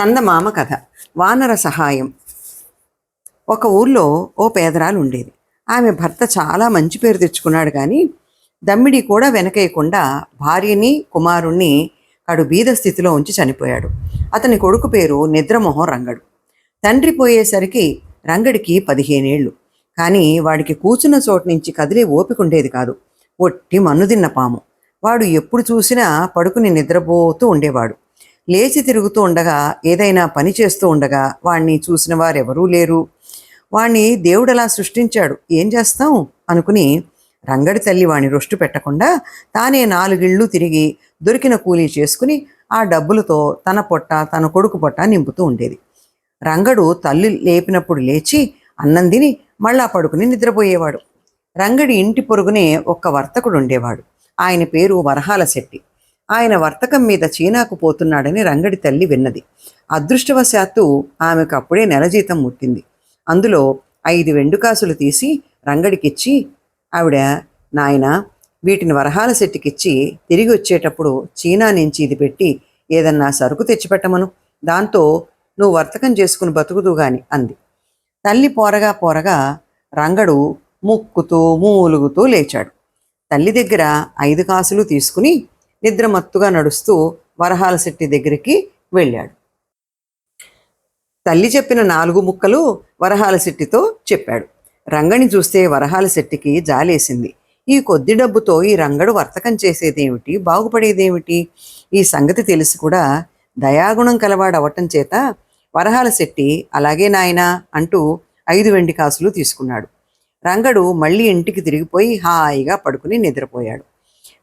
చందమామ కథ వానర సహాయం. ఒక ఊర్లో ఓ పేదరాలు ఉండేది ఆమె భర్త చాలా మంచి పేరు తెచ్చుకున్నాడు కానీ దమ్మిడి కూడా వెనకేయకుండా భార్యని కుమారుణ్ణి కడు బీద స్థితిలో ఉంచి చనిపోయాడు. అతని కొడుకు పేరు నిద్రమోహం రంగడు. తండ్రి పోయేసరికి రంగడికి పదిహేనేళ్ళు. కానీ వాడికి కూర్చున్న చోటు నుంచి కదిలే ఓపిక ఉండేది కాదు. ఒట్టి మన్నుదిన్న పాము. వాడు ఎప్పుడు చూసినా పడుకుని నిద్రపోతూ ఉండేవాడు. లేచి తిరుగుతూ ఉండగా ఏదైనా పని చేస్తూ ఉండగా వాణ్ణి చూసిన వారెవరూ లేరు. వాణ్ణి దేవుడలా సృష్టించాడు. ఏం చేస్తాం? అనుకుని రంగడి తల్లి వాణ్ణి రొష్టు పెట్టకుండా తానే నాలుగిళ్ళు తిరిగి దొరికిన కూలీ చేసుకుని ఆ డబ్బులతో తన పొట్ట తన కొడుకు పొట్ట నింపుతూ ఉండేది. రంగడు తల్లి లేపినప్పుడు లేచి అన్నం తిని మళ్ళా పడుకుని నిద్రపోయేవాడు. రంగడి ఇంటి పొరుగునే ఒక్క వర్తకుడు ఉండేవాడు. ఆయన పేరు వరహాల శెట్టి. ఆయన వర్తకం మీద చీనాకు పోతున్నాడని రంగడి తల్లి విన్నది. అదృష్టవశాత్తు ఆమెకు అప్పుడే నెల జీతం ముట్టింది. అందులో ఐదు వెండుకాసులు తీసి రంగడికిచ్చి ఆవిడ నాయన వీటిని వరహాల శెట్టికిచ్చి తిరిగి వచ్చేటప్పుడు చీనా నుంచి ఇది పెట్టి ఏదన్నా సరుకు తెచ్చిపెట్టమను. దాంతో నువ్వు వర్తకం చేసుకుని బతుకుతూ గాని అంది. తల్లి పోరగా పోరగా రంగడు ముక్కుతూ మూలుగుతూ లేచాడు. తల్లి దగ్గర ఐదు కాసులు తీసుకుని నిద్రమత్తుగా నడుస్తూ వరహాల శెట్టి దగ్గరికి వెళ్ళాడు. తల్లి చెప్పిన నాలుగు ముక్కలు వరహాల శెట్టితో చెప్పాడు. రంగని చూస్తే వరహాల శెట్టికి జాలేసింది. ఈ కొద్ది డబ్బుతో ఈ రంగడు వర్తకం చేసేదేమిటి? బాగుపడేదేమిటి? ఈ సంగతి తెలిసి కూడా దయాగుణం కలవాడవటం చేత వరహాల శెట్టి అలాగే నాయనా అంటూ ఐదు వెండి కాసులు తీసుకున్నాడు. రంగడు మళ్ళీ ఇంటికి తిరిగిపోయి హాయిగా పడుకుని నిద్రపోయాడు.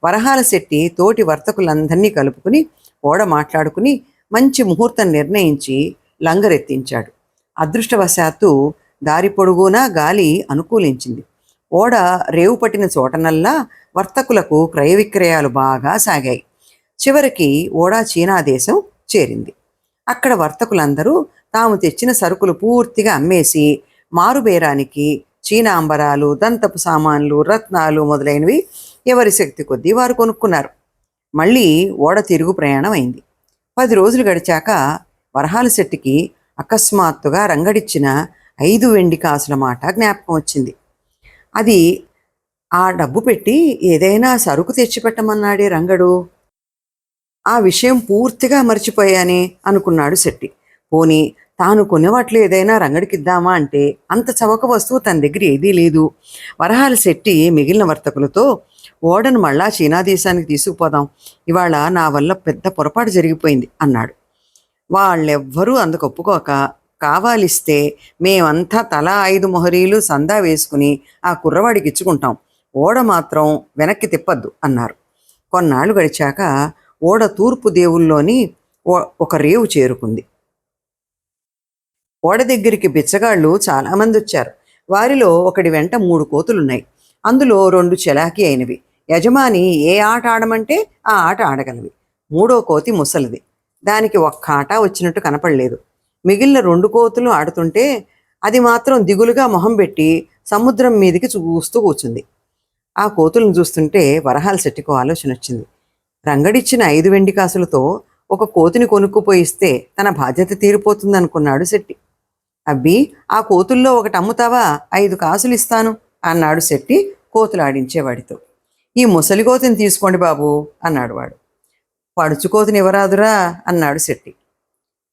వరహాల శెట్టి తోటి వర్తకులందరినీ కలుపుకుని ఓడ మాట్లాడుకుని మంచి ముహూర్తం నిర్ణయించి లంగరెత్తించాడు. అదృష్టవశాత్తు దారి పొడుగునా గాలి అనుకూలించింది. ఓడ రేవు పట్టిన చోటనల్లా వర్తకులకు క్రయ విక్రయాలు బాగా సాగాయి. చివరికి ఓడ చీనా దేశం చేరింది. అక్కడ వర్తకులందరూ తాము తెచ్చిన సరుకులు పూర్తిగా అమ్మేసి మారుబేరానికి చీనా అంబరాలు దంతపు సామాన్లు రత్నాలు మొదలైనవి ఎవరి శక్తి కొద్దీ వారు కొనుక్కున్నారు. మళ్ళీ ఓడ తిరుగు ప్రయాణం అయింది. పది రోజులు గడిచాక వరహాల శెట్టికి అకస్మాత్తుగా రంగడిచ్చిన ఐదు వెండి కాసుల మాట జ్ఞాపకం వచ్చింది. అది ఆ డబ్బు పెట్టి ఏదైనా సరుకు తెచ్చిపెట్టమన్నాడే రంగడు. ఆ విషయం పూర్తిగా మర్చిపోయానే అనుకున్నాడు శెట్టి. పోనీ తాను కొనేవాట్లు ఏదైనా రంగడికిద్దామా అంటే అంత చవక వస్తువు తన దగ్గర ఏదీ లేదు. వరహాల శెట్టి మిగిలిన వర్తకులతో ఓడను మళ్ళా చీనా దేశానికి తీసుకుపోదాం. ఇవాళ నా వల్ల పెద్ద పొరపాటు జరిగిపోయింది అన్నాడు. వాళ్ళెవ్వరూ అందుకు ఒప్పుకోక కావాలిస్తే మేమంతా తలా ఐదు మొహరీలు సందా వేసుకుని ఆ కుర్రవాడికి ఇచ్చుకుంటాం. ఓడ మాత్రం వెనక్కి తిప్పద్దు అన్నారు. కొన్నాళ్ళు గడిచాక ఓడ తూర్పు దేవుల్లోని ఓ- ఒక రేవు చేరుకుంది. ఓడ దగ్గరికి బిచ్చగాళ్ళు చాలామంది వచ్చారు వారిలో ఒకటి వెంట మూడు కోతులున్నాయి. అందులో రెండు చెలాకి అయినవి. యజమాని ఏ ఆట ఆడమంటే ఆ ఆట ఆడగలవి. మూడో కోతి ముసలిది. దానికి ఒక్క ఆట వచ్చినట్టు కనపడలేదు. మిగిలిన రెండు కోతులు ఆడుతుంటే అది మాత్రం దిగులుగా మొహం పెట్టి సముద్రం మీదికి చూస్తూ కూర్చుంది. ఆ కోతులను చూస్తుంటే వరహాల శెట్టికో ఆలోచన వచ్చింది. రంగడిచ్చిన ఐదు వెండి కాసులతో ఒక కోతిని కొనుక్కుపోయిస్తే తన బాధ్యత తీరిపోతుందనుకున్నాడు శెట్టి. అబ్బి ఆ కోతుల్లో ఒకటి అమ్ముతావా? ఐదు కాసులు ఇస్తాను అన్నాడు శెట్టి కోతులు ఆడించేవాడితో ఈ ముసలి కోతిని తీసుకోండి బాబు అన్నాడు వాడు. పడుచుకోతిని ఇవ్వరాదురా అన్నాడు శెట్టి.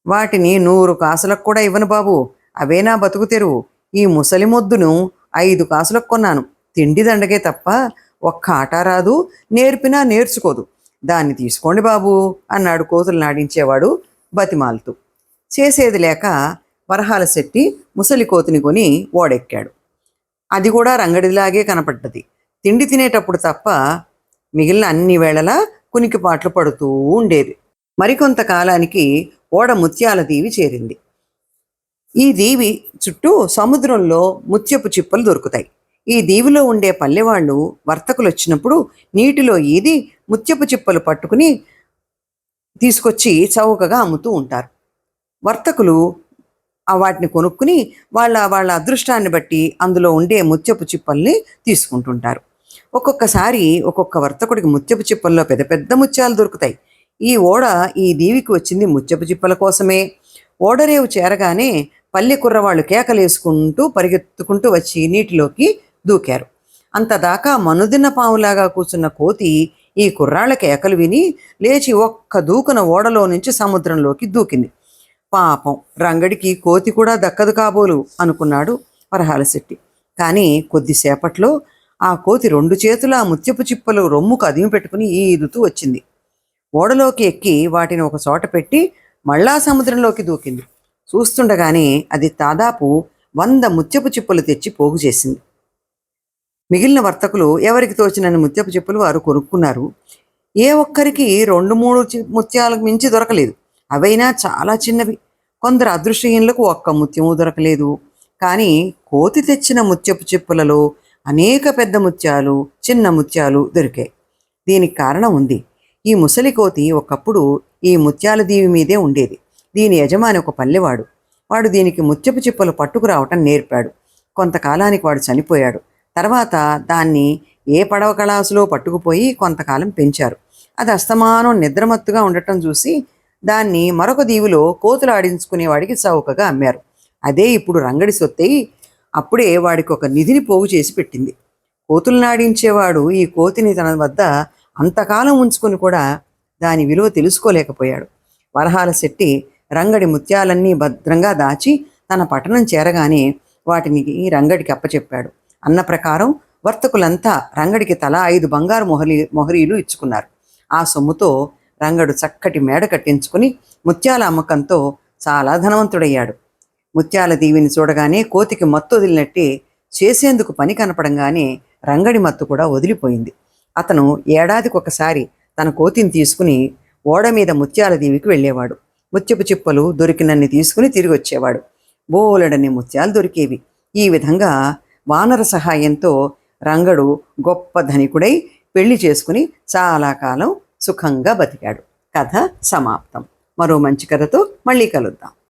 వాటిని నూరు కాసులకు కూడా ఇవ్వను బాబు అవే నా బతుకు తెరువు. ఈ ముసలి మొద్దును ఐదు కాసులకు కొన్నాను. తిండి దండగే తప్ప ఒక్క ఆట రాదు నేర్పినా నేర్చుకోదు. దాన్ని తీసుకోండి బాబు అన్నాడు కోతులు నాడించేవాడు బతిమాలుతూ. చేసేది లేక వరహాల శెట్టి ముసలి కోతిని కొని ఓడెక్కాడు. అది కూడా రంగడిలాగే కనపడ్డది. తిండి తినేటప్పుడు తప్ప మిగిలిన అన్ని వేళలా కునికిపాట్లు పడుతూ ఉండేది మరికొంతకాలానికి ఓడ ముత్యాల దీవి చేరింది. ఈ దీవి చుట్టూ సముద్రంలో ముత్యపు చిప్పలు దొరుకుతాయి. ఈ దీవిలో ఉండే పల్లెవాళ్ళు వర్తకులు వచ్చినప్పుడు నీటిలో ఈది ముత్యపు చిప్పలు పట్టుకుని తీసుకొచ్చి చౌకగా అమ్ముతూ ఉంటారు. వర్తకులు వాటిని కొనుక్కుని వాళ్ళ వాళ్ళ అదృష్టాన్ని బట్టి అందులో ఉండే ముత్యపు చిప్పల్ని తీసుకుంటుంటారు. ఒక్కొక్కసారి ఒక్కొక్క వర్తకుడికి ముత్యపు చిప్పల్లో పెద్ద పెద్ద ముత్యాలు దొరుకుతాయి. ఈ ఓడ ఈ దీవికి వచ్చింది ముత్యపు చిప్పల కోసమే. ఓడరేవు చేరగానే పల్లె కుర్రవాళ్ళు కేకలేసుకుంటూ పరిగెత్తుకుంటూ వచ్చి నీటిలోకి దూకారు. అంతదాకా మనుదిన పావులాగా కూర్చున్న కోతి ఈ కుర్రాళ్ళ కేకలు విని లేచి ఒక్క దూకున ఓడలో నుంచి సముద్రంలోకి దూకింది. పాపం రంగడికి కోతి కూడా దక్కదు కాబోలు అనుకున్నాడు వరహాలశెట్టి కానీ కొద్దిసేపట్లో ఆ కోతి రెండు చేతుల ముత్యపు చిప్పలు రొమ్ముకు అదిమి పెట్టుకుని ఈదుతూ వచ్చింది. ఓడలోకి ఎక్కి వాటిని ఒక చోట పెట్టి మళ్ళా సముద్రంలోకి దూకింది. చూస్తుండగానే అది దాదాపు వంద ముత్యపు చిప్పలు తెచ్చి పోగు చేసింది. మిగిలిన వర్తకులు ఎవరికి తోచినన్ని ముత్యపు చిప్పలు వారు కొనుక్కున్నారు? ఏ ఒక్కరికి రెండు మూడు ముత్యాలకు మించి దొరకలేదు. అవైనా చాలా చిన్నవి. కొందరు అదృశ్యహీనులకు ఒక్క ముత్యము దొరకలేదు. కానీ కోతి తెచ్చిన ముత్యపు చిప్పులలో అనేక పెద్ద ముత్యాలు చిన్న ముత్యాలు దొరికాయి. దీనికి కారణం ఉంది. ఈ ముసలి కోతి ఒకప్పుడు ఈ ముత్యాల దీవి మీదే ఉండేది. దీని యజమాని ఒక పల్లెవాడు. వాడు దీనికి ముత్యపు చిప్పలు పట్టుకురావటం నేర్పాడు. కొంతకాలానికి వాడు చనిపోయాడు. తర్వాత దాన్ని ఏ పడవ కళాసులో పట్టుకుపోయి కొంతకాలం పెంచారు. అది అస్తమానం నిద్రమత్తుగా ఉండటం చూసి దాన్ని మరొక దీవిలో కోతులు ఆడించుకునేవాడికి చౌకగా అమ్మారు. అదే ఇప్పుడు రంగడి సొత్తయి అప్పుడే వాడికి ఒక నిధిని పోగు చేసి పెట్టింది. కోతులు నాడించేవాడు ఈ కోతిని తన వద్ద అంతకాలం ఉంచుకొని కూడా దాని విలువ తెలుసుకోలేకపోయాడు. వరహాల శెట్టి రంగడి ముత్యాలన్నీ భద్రంగా దాచి తన పట్టణం చేరగానే వాటిని రంగడికి అప్పచెప్పాడు. అన్న ప్రకారం వర్తకులంతా రంగడికి తలా ఐదు బంగారు మొహలి మొహరీలు ఇచ్చుకున్నారు. ఆ సొమ్ముతో రంగడు చక్కటి మేడ కట్టించుకుని ముత్యాల అమ్మకంతో చాలా ధనవంతుడయ్యాడు. ముత్యాల దీవిని చూడగానే కోతికి మత్తు వదిలినట్టే చేసేందుకు పని కనపడంగానే రంగడి మత్తు కూడా వదిలిపోయింది. అతను ఏడాదికి ఒకసారి తన కోతిని తీసుకుని ఓడ మీద ముత్యాల దీవికి వెళ్ళేవాడు. ముత్యపు చిప్పలు దొరికినన్ని తీసుకుని తిరిగి వచ్చేవాడు. బోలెడని ముత్యాలు దొరికేవి. ఈ విధంగా వానర సహాయంతో రంగడు గొప్ప ధనికుడై పెళ్ళి చేసుకుని చాలా కాలం సుఖంగా బతికాడు. కథ సమాప్తం. మరో మంచి కథతో మళ్ళీ కలుద్దాం.